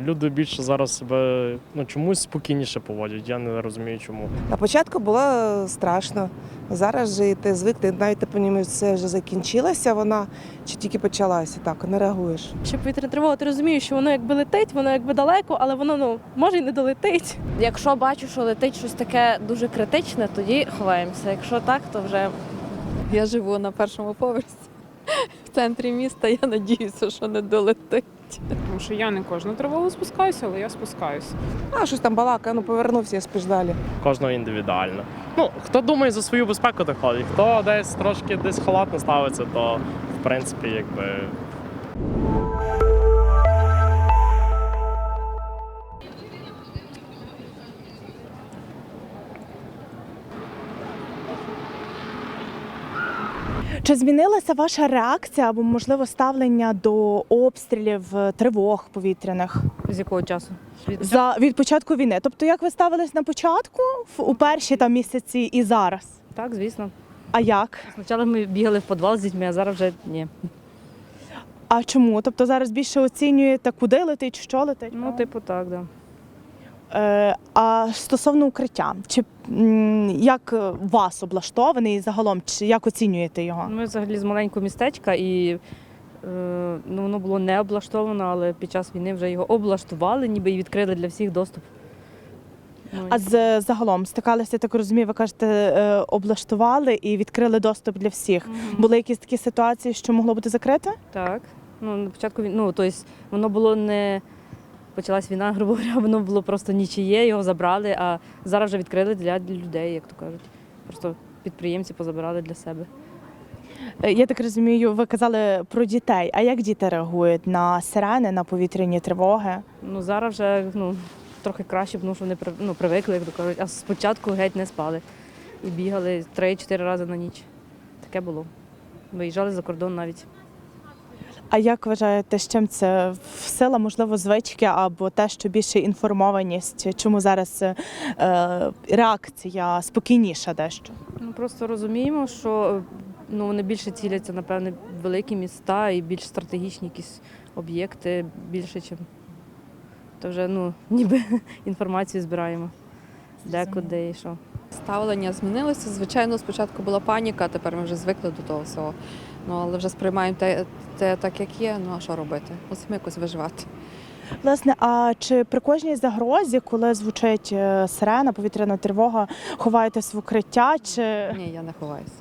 люди більше зараз себе ну, чомусь спокійніше поводять. Я не розумію чому. На початку було страшно. Зараз же ти звик, ти навіть ти розумієш, це вже закінчилася вона чи тільки почалася. Так, не реагуєш. Що повітряна тривога, ти розумієш, що воно якби летить, воно якби далеко, але воно ну може й не долетить. Якщо бачу, що летить щось таке дуже критичне, тоді ховаємося. Якщо так, то вже Я живу на першому поверсі в центрі міста. Я надіюся, що не долетить. Тому що я не кожну тривогу спускаюся, але я спускаюся. А щось там балака, ну повернувся, я спиш далі. Кожного індивідуально. Ну, хто думає за свою безпеку, то ходить. Хто десь трошки десь халатно ставиться, то в принципі якби. Чи змінилася ваша реакція або, можливо, ставлення до обстрілів, е, тривог повітряних з якого часу? Від за від початку війни? Тобто, як ви ставились на початку у перші там місяці і зараз? Так, звісно. А як? Спочатку ми бігали в підвал з дітьми, а зараз вже ні. А чому? Тобто зараз більше оцінюєте, куди летить, що летить? Ну, типу, так, да. Е, а стосовно укриття, чи як вас облаштований і загалом, чи як оцінюєте його? Ми взагалі з маленького містечка і е, ну, воно було не облаштовано, але під час війни вже його облаштували, ніби і відкрили для всіх доступ. Ну, А з загалом стикалися, так розумію, ви кажете, е, облаштували і відкрили доступ для всіх. Мгм. Були якісь такі ситуації, що могло бути закрите? Так. Ну, на початку ну, тобто воно було не. Почалась війна, грубо говоря, воно було просто нічиє, його забрали, а зараз вже відкрили для людей, як то кажуть. Просто підприємці позабирали для себе. Е, Я так розумію, ви казали про дітей. А як діти реагують на сирени, на повітряні тривоги? Ну зараз вже ну, трохи краще, тому що вони ну, привикли, як то кажуть, а спочатку геть не спали. І бігали 3-4 рази на ніч. Таке було. Виїжджали за кордон навіть. А як вважаєте, з чим це сила, можливо, звички або те, що більше інформованість? Чому зараз е, реакція спокійніша дещо? Ну просто розуміємо, що ну, вони більше ціляться, напевне, великі міста і більш стратегічні якісь об'єкти, більше, ніж. То вже ну, ніби інформацію збираємо. Де, куди і що. Ставлення змінилося. Звичайно, спочатку була паніка, тепер ми вже звикли до того всього. Ну але вже сприймаємо те, те так, як є. Ну а що робити? Мусимо якось виживати. Власне, а чи при кожній загрозі, коли звучить е, сирена, повітряна тривога, ховаєтесь в укриття? Чи Ні, я не ховаюся.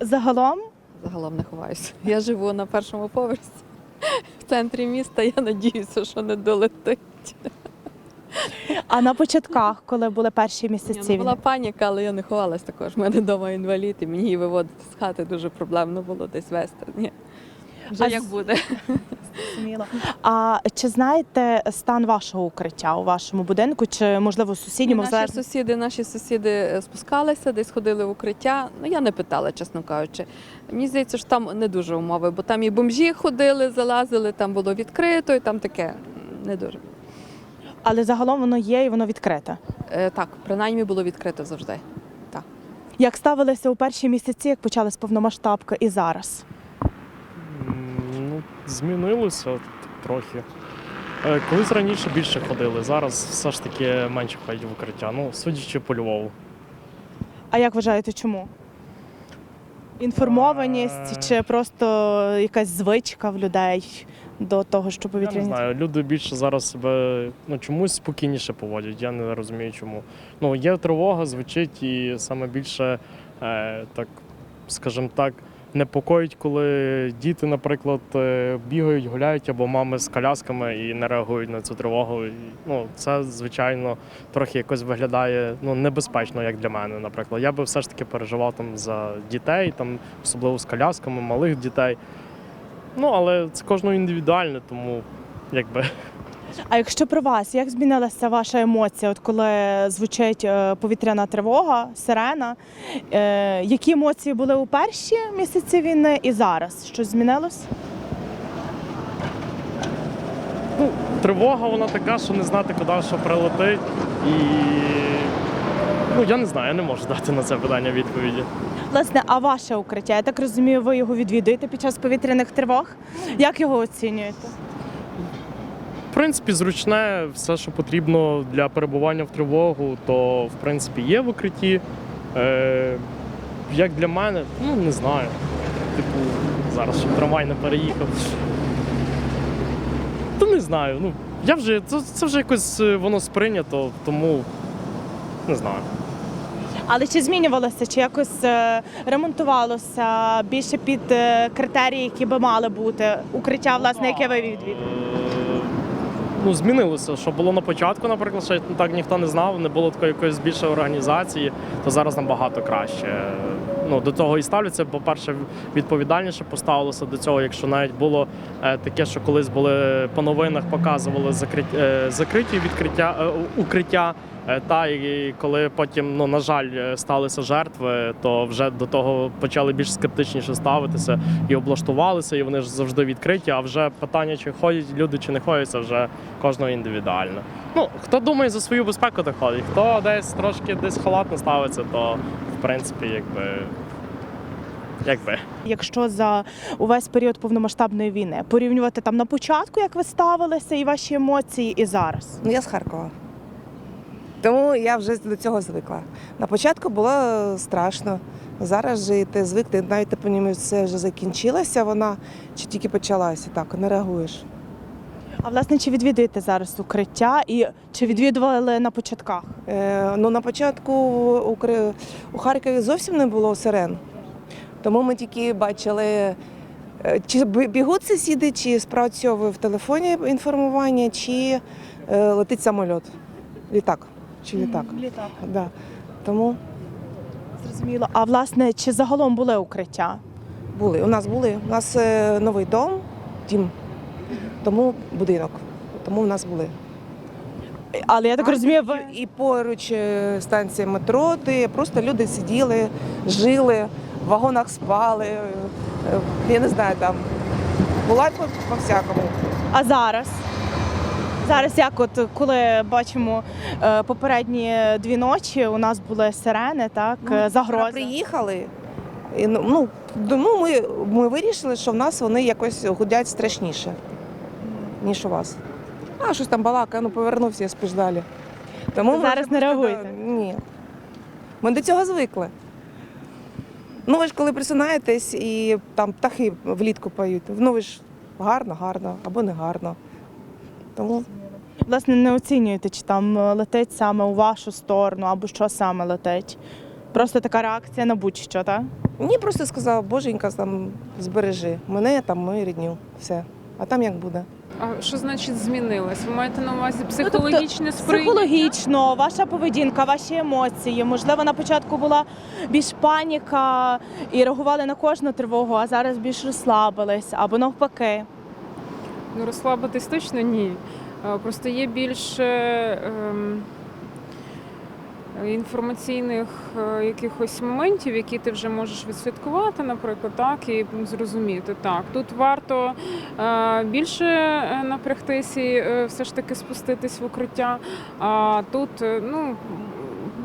загалом? Загалом не ховаюся. Я живу на першому поверсі в центрі міста. Я надіюся, що не долетить. А на початках, коли були перші місяці, ну, була паніка, але я не ховалась також. У мене вдома інвалід, і мені її виводити з хати дуже проблемно було десь вести. Ні. Вже А як буде. Зрозуміло. А чи знаєте стан вашого укриття у вашому будинку, чи можливо сусідньому? наші залежно- сусіди, наші сусіди е, спускалися, десь ходили в укриття. Ну я не питала, чесно кажучи. Мені здається, що там не дуже умови, бо там і бомжі ходили, залазили, там було відкрито, і там таке не дуже. Але загалом воно є і воно відкрите. Е, так, принаймні було відкрито завжди. Як ставилися у перші місяці, як почалась повномасштабка, і зараз? Ну, змінилося трохи. Е, Колись раніше більше ходили, зараз все ж таки менше ходять в укриття. Ну, судячи по Львову. А як вважаєте, чому? Інформованість Е. чи просто якась звичка в людей до того, що Я не знаю, люди більше зараз себе ну, чомусь спокійніше поводять. Я не розумію чому. Ну, є тривога, звучить, і саме більше, е, так, скажімо так, непокоїть, коли діти, наприклад, е, бігають, гуляють або мами з колясками і не реагують на цю тривогу. І, ну, це, звичайно, трохи якось виглядає ну, небезпечно, як для мене, наприклад. Я би все ж таки переживав там за дітей, там, особливо з колясками, малих дітей. Ну, але це кожного індивідуально, тому якби. А якщо про вас, як змінилася ваша емоція, от коли звучить е, повітряна тривога, сирена? Е, які емоції були у перші місяці війни і зараз? Щось змінилось? Ну, тривога вона така, що не знати, куди що прилетить. І ну, я не знаю, я не можу дати на це питання відповіді. Власне, а ваше укриття? Я так розумію, ви його відвідуєте під час повітряних тривог. Як його оцінюєте? в принципі, зручне, все, що потрібно для перебування в тривогу, то в принципі є в укритті. Е, як для мене, ну не знаю. Типу, зараз щоб трамвай не переїхав. Та не знаю. Ну, я вже, це, це вже якось е, воно сприйнято, тому не знаю. Але чи змінювалося, чи якось е, ремонтувалося більше під е, критерії, які би мали бути? Укриття, власне, яке ви відвідуєте? Е, Ну, змінилося, що було на початку, наприклад, ще так ніхто не знав, не було такої якоїсь більшої організації, то зараз набагато краще. Ну, до того і ставляться, по-перше, відповідальніше поставилося до цього, якщо навіть було е, таке, що колись були по новинах, показували закриті, е, закриті відкриття е, укриття. Та і коли потім, ну на жаль, сталися жертви, то вже до того почали більш скептичніше ставитися і облаштувалися, і вони ж завжди відкриті. А вже питання, чи ходять люди, чи не ходять, це вже кожного індивідуально. Ну хто думає за свою безпеку, то ходить. Хто десь трошки десь халатно ставиться, то в принципі, якби. Якби. Якщо за увесь період повномасштабної війни порівнювати там на початку, як ви ставилися, і ваші емоції, і зараз? Ну, я з Харкова. Тому я вже до цього звикла. На початку було страшно. Зараз же ти звик, ти навіть ти розумієш, це вже закінчилася вона, чи тільки почалася. Так, не реагуєш. А власне, чи відвідуєте зараз укриття і чи відвідували на початках? Е, ну, на початку у, Кри- у Харкові зовсім не було сирен. Тому ми тільки бачили, е, чи бі- бігуть сусіди, чи спрацьовує в телефоні інформування, чи е, летить самоліт. Літак. Чи літак. Літак. Да. Тому Зрозуміло. А власне, чи загалом були укриття? були. У нас були. У нас е, новий дом, дім, тому будинок. Тому в нас були. Але я так розумію, ви І поруч е, станція метро, де просто люди сиділи, жили, в вагонах спали. е, е, Я не знаю, там була по, всякому. а зараз? Зараз, як от коли бачимо попередні дві ночі, у нас були сирени, так е, Вчора загрози. приїхали. І, ну, ну, ну, ми, ми вирішили, що в нас вони якось гудять страшніше, ніж у вас. А щось там балака, ну повернувся, я спиш далі. Тому Зараз не реагуєте? Ні. Ми до цього звикли. Ну, ви ж коли присунаєтесь і там птахи влітку поють, ну ви ж гарно, гарно або не гарно. Тому Власне, не оцінюєте, чи там е, летить саме у вашу сторону, або що саме летить. Просто така реакція на будь-що, так? мені просто сказав, боженька, там збережи мене, там мою рідню. Все. А там як буде. А що значить змінилось? Ви маєте на увазі психологічне сприйняття? Психологічно, ваша поведінка, ваші емоції. Можливо, на початку була більш паніка і реагували на кожну тривогу, а зараз більш розслабились або навпаки. Ну, розслабитись точно ні. Просто є більше ем, інформаційних е, якихось моментів, які ти вже можеш відслідкувати, наприклад, так, і зрозуміти. Так, тут варто е, більше е, напрягтись і все ж таки спуститись в укриття. А тут, ну.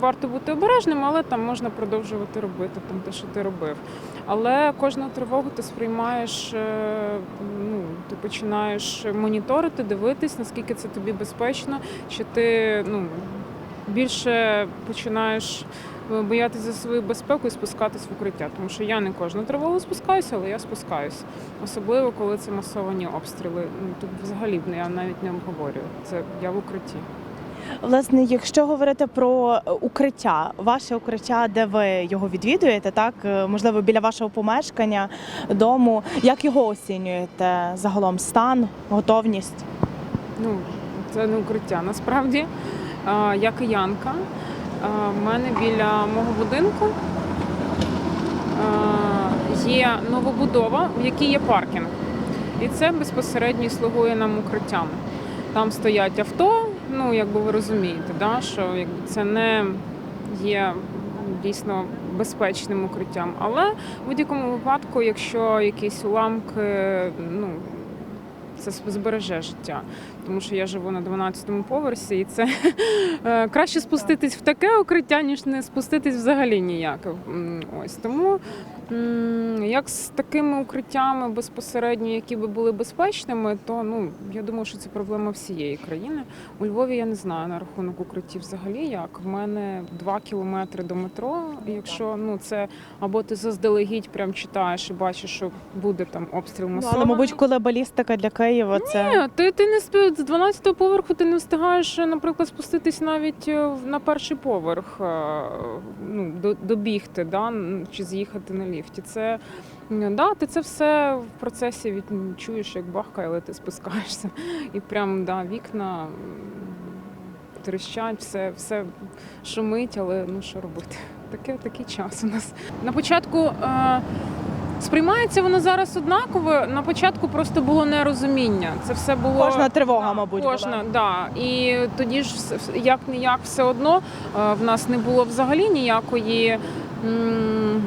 Варто бути обережним, але там можна продовжувати робити там те, що ти робив. Але кожну тривогу ти сприймаєш, ну ти починаєш моніторити, дивитись, наскільки це тобі безпечно, чи ти ну більше починаєш е, боятися за свою безпеку і спускатись в укриття. Тому що я не кожну тривогу спускаюся, але я спускаюся. Особливо коли це масовані обстріли. Ну тут взагалі я навіть не обговорюю. Це я в укритті. Власне, якщо говорити про е, укриття, ваше укриття, де ви його відвідуєте, так е, можливо, біля вашого помешкання, дому, як його оцінюєте загалом стан, готовність? Ну, це не укриття. Насправді, я киянка. В мене біля мого будинку є новобудова, в якій є паркінг. І це безпосередньо слугує нам укриттям. Там стоять авто, ну якби ви розумієте, да, що якби це не є дійсно безпечним укриттям. Але в будь-якому випадку, якщо якісь уламки, ну це збереже життя. тому що я живу на 12-му поверсі, і це е, краще спуститись в таке укриття, ніж не спуститись взагалі ніяк. Ось тому як з такими укриттями безпосередньо, які би були безпечними, то ну я думаю, що це проблема всієї країни. У Львові я не знаю на рахунок укриттів взагалі як. В мене два кілометри до метро. Якщо ну це або ти заздалегідь прям читаєш і бачиш, що буде там обстріл Ну, але, мабуть, коли балістика для Києва, це Ні, ти, ти не спи з 12-го поверху, ти не встигаєш, наприклад, спуститись навіть е, на перший поверх, е, ну, до- добігти, да, чи з'їхати на ліфті. Це да, ти це все в процесі від, чуєш, як бахкає, але ти спускаєшся. І прям да, вікна м, тріщать, все, все шумить, але ну що робити? Таке, такий час у нас. На початку. Е, Сприймається воно зараз однаково. На початку просто було нерозуміння. Це все було кожна тривога, Да, мабуть, кожна, була. да. І тоді ж як не як все одно е, в нас не було взагалі ніякої. м,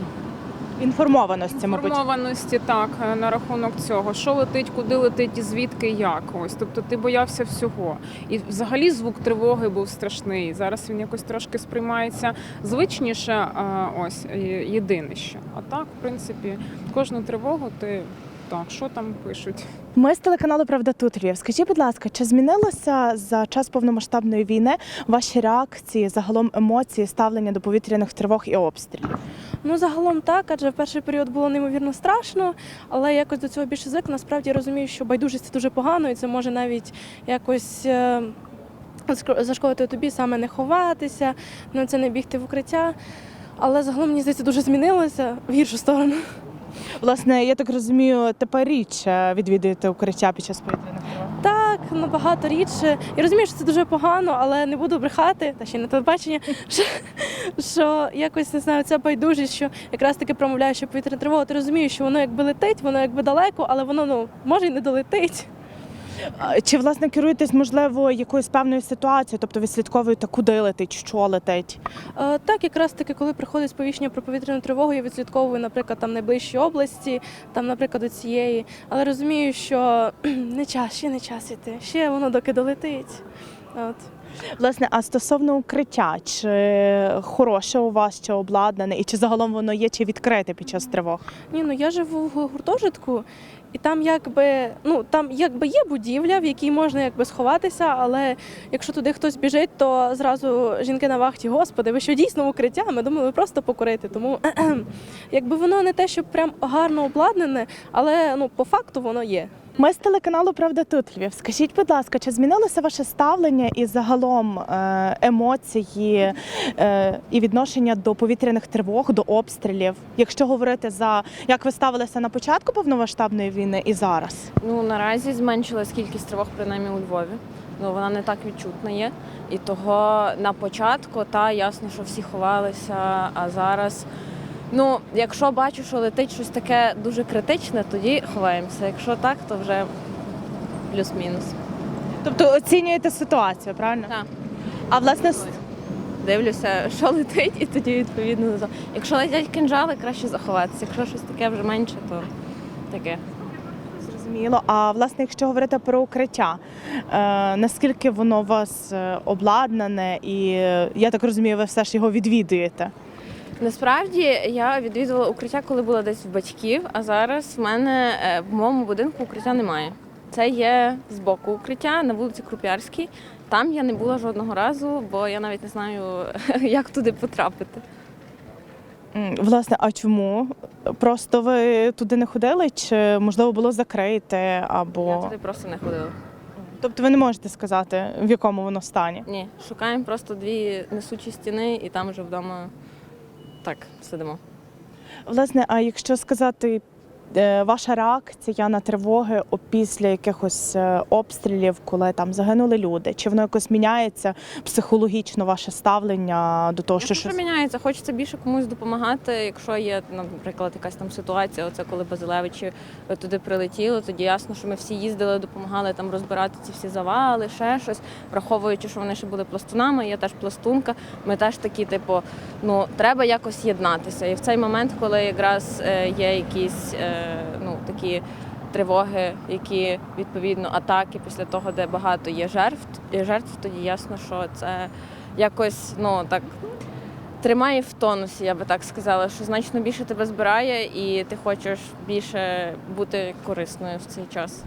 інформованості, мабуть. Інформованості так е, на рахунок цього, що летить, куди летить і звідки як. Ось тобто ти боявся всього. І взагалі звук тривоги був страшний. Зараз він якось трошки сприймається звичніше. Ось єдине що. А так, в принципі, кожну тривогу ти так, що там пишуть. Ми з телеканалу Правда тут Львів. Скажіть, будь ласка, чи змінилося за час повномасштабної війни ваші реакції, загалом емоції, ставлення до повітряних тривог і обстрілів? Ну, загалом так, адже в перший період було неймовірно страшно, але якось до цього більше звик. Насправді я розумію, що байдужість це дуже погано, і це може навіть якось. е, Зашкодити тобі саме не ховатися, на це не бігти в укриття. Але загалом мені здається дуже змінилося в гіршу сторону. Власне, я так розумію, тепер річ е, відвідуєте укриття під час повітряних. Так, набагато рідше. Я розумію, що це дуже погано, але не буду брехати, та ще на телебачення, що, що якось не знаю, ця байдужість, що якраз таки промовляю, що повітряна тривога, ти розумієш, що воно якби летить, воно якби далеко, але воно ну може й не долетить. Чи власне керуєтесь, можливо, якоюсь певною ситуацією, тобто відслідковуєте, куди летить, що летить? Е, Так, якраз таки, коли приходить сповіщення про повітряну тривогу, я відслідковую, наприклад, там найближчі області, там, наприклад, до цієї, але розумію, що не час, ще не час іти, ще воно доки долетить. От. Власне, а стосовно укриття, чи хороше у вас, чи обладнане, і чи загалом воно є, чи відкрите під час тривог? Ні, ну я живу в гуртожитку, і там якби ну там якби є будівля, в якій можна якби сховатися, але якщо туди хтось біжить, то зразу жінки на вахті, господи, ви що дійсно укриття? Ми думали просто покурити. Тому якби воно не те, що прям гарно обладнане, але ну по факту воно є. Ми з телеканалу Правда тут Львів. Скажіть, будь ласка, чи змінилося ваше ставлення і загалом е, емоції е, і відношення до повітряних тривог, до обстрілів? Якщо говорити за як ви ставилися на початку повномасштабної війни і зараз? Ну наразі зменшилась кількість тривог, принаймні у Львові. Ну вона не так відчутна є. І того на початку та ясно, що всі ховалися. А зараз, ну якщо бачу, що летить щось таке дуже критичне, тоді ховаємося. Якщо так, то вже плюс-мінус. Тобто оцінюєте ситуацію, правильно? Так. А власне Дивлюся, що летить, і тоді відповідно Якщо летять кинжали, краще заховатися. Якщо щось таке вже менше, то таке. зрозуміло. А власне, якщо говорити про укриття, е, наскільки воно у вас е, обладнане, і е, я так розумію, ви все ж його відвідуєте? Насправді я відвідувала укриття, коли була десь в батьків, а зараз в мене е, в моєму будинку укриття немає. Це є з боку укриття на вулиці Круп'ярській. Там я не була жодного разу, бо я навіть не знаю, як туди потрапити. Власне, а чому? Просто ви туди не ходили, чи можливо було закрите, Я туди просто не ходила. тобто ви не можете сказати, в якому воно стані? Ні, шукаємо просто дві несучі стіни, і там вже вдома так сидимо. Власне, а якщо сказати, ваша реакція на тривоги після якихось е, обстрілів, коли там загинули люди, чи воно якось міняється психологічно ваше ставлення до того, що Що щось міняється? Хочеться більше комусь допомагати. Якщо є, наприклад, якась там ситуація, оце коли Базилевичі туди прилетіли, тоді ясно, що ми всі їздили, допомагали там розбирати ці всі завали, ще щось, враховуючи, що вони ще були пластунами, я теж пластунка. Ми теж такі, типу, ну треба якось єднатися. І в цей момент, коли якраз е, є якісь е, ну такі. тривоги, які відповідно атаки після того, де багато є жертв, жертв, тоді ясно, що це якось ну так тримає в тонусі, я би так сказала, що значно більше тебе збирає, і ти хочеш більше бути корисною в цей час.